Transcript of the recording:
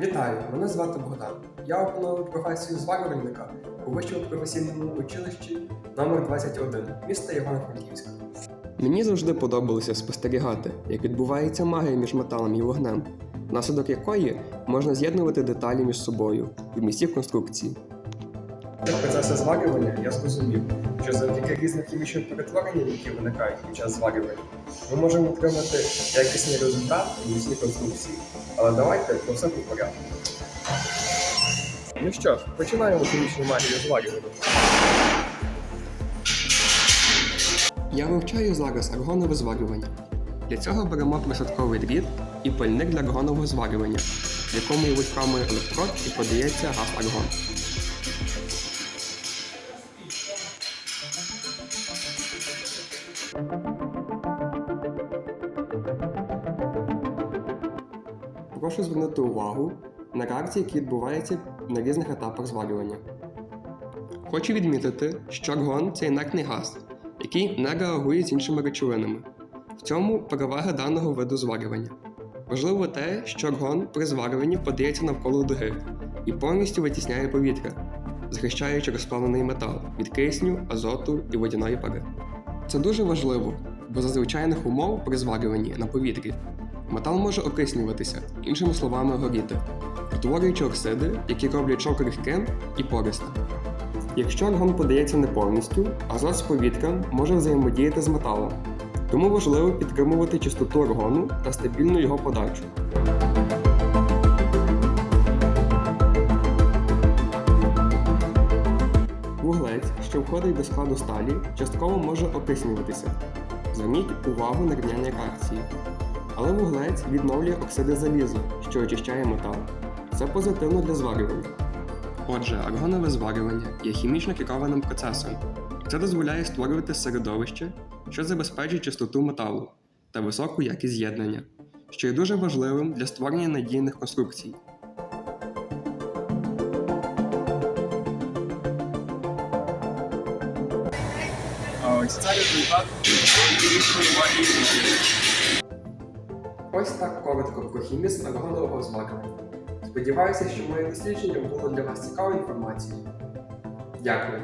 Вітаю, мене звати Богдан. Я опановую професію зварювальника у вищому професійному училищі номер 21 міста Івано-Франківська. Мені завжди подобалося спостерігати, як відбувається магія між металом і вогнем, внаслідок якої можна з'єднувати деталі між собою в місті конструкції. В процесі зварювання я зрозумів, що завдяки різним хімічним перетворенням, які виникають під час зварювання, ми можемо отримати якісний результат у міцній конструкції. Але давайте про все по порядку. Ну що ж, починаємо хімічну магію зварювання. Я вивчаю зараз аргонове зварювання. Для цього беремо присадковий дріт і пальник для аргонового зварювання, в якому є вузьками електрод і подається газ аргон. Прошу звернути увагу на реакції, які відбуваються на різних етапах зварювання. Хочу відмітити, що аргон це інертний газ, який не реагує з іншими речовинами. В цьому перевага даного виду зварювання. Важливо те, що аргон при зварюванні подається навколо дуги і повністю витісняє повітря, захищаючи розплавлений метал від кисню, азоту і водяної пари. Це дуже важливо, бо за звичайних умов при зварюванні на повітрі метал може окиснюватися, іншими словами, горіти, утворюючи оксиди, які роблять шов крихким і пористим. Якщо аргон подається не повністю, азот з повітрям може взаємодіяти з металом, тому важливо підтримувати чистоту аргону та стабільну його подачу. Вуглець, що входить до складу сталі, частково може окиснюватися. Зверніть увагу на рівняння реакції. Але вуглець відновлює оксиди заліза, що очищає метал. Це позитивно для зварювання. Отже, аргонове зварювання є хімічно керованим процесом. Це дозволяє створювати середовище, що забезпечує чистоту металу та високу якість з'єднання, що є дуже важливим для створення надійних конструкцій. Ось. Ось так коротко про хімізм аргонового зварювання. Сподіваюся, що моє дослідження було для вас цікавою інформацією. Дякую.